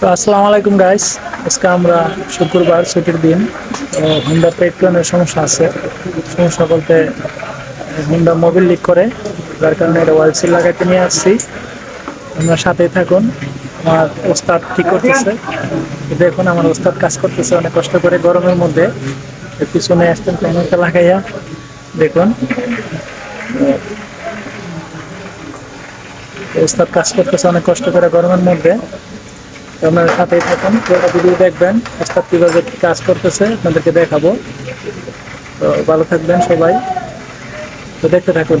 তো আসসালামু আলাইকুম গাইস আজকে আমরা শুক্রবার ছুটির দিন। তো হুন্ডা পেট্রোনের সমস্যা আছে। সমস্যা বলতে হুন্ডা মোবিল লিক করে। যার কারণে এটা ওয়াইল সিল লাগাইতে নিয়ে আসছি। আমরা সাথেই থাকুন। আমার ওস্তাদ ঠিক করতেছে? দেখুন, আমার ওস্তাদ কাজ করতেছে অনেক কষ্ট করে গরমের মধ্যে। পিছনে আসতেন ক্যামেরাটা লাগাইয়া। দেখুন। ওস্তাদ কাজ করতেছে অনেক কষ্ট করে গরমের মধ্যে। আপনারা সাথেই থাকুন, পুরোটা ভিডিও দেখবেন ওস্তাদ কীভাবে কাজ করতেছে আপনাদেরকে দেখাবো। তো ভালো থাকবেন সবাই। তো দেখতে থাকুন।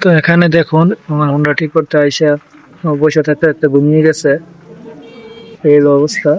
তো এখানে দেখুন, আমার হন্ডা ঠিক করতে আইসা বসে থাকতে থাকতে ঘুমিয়ে গেছে এই অবস্থা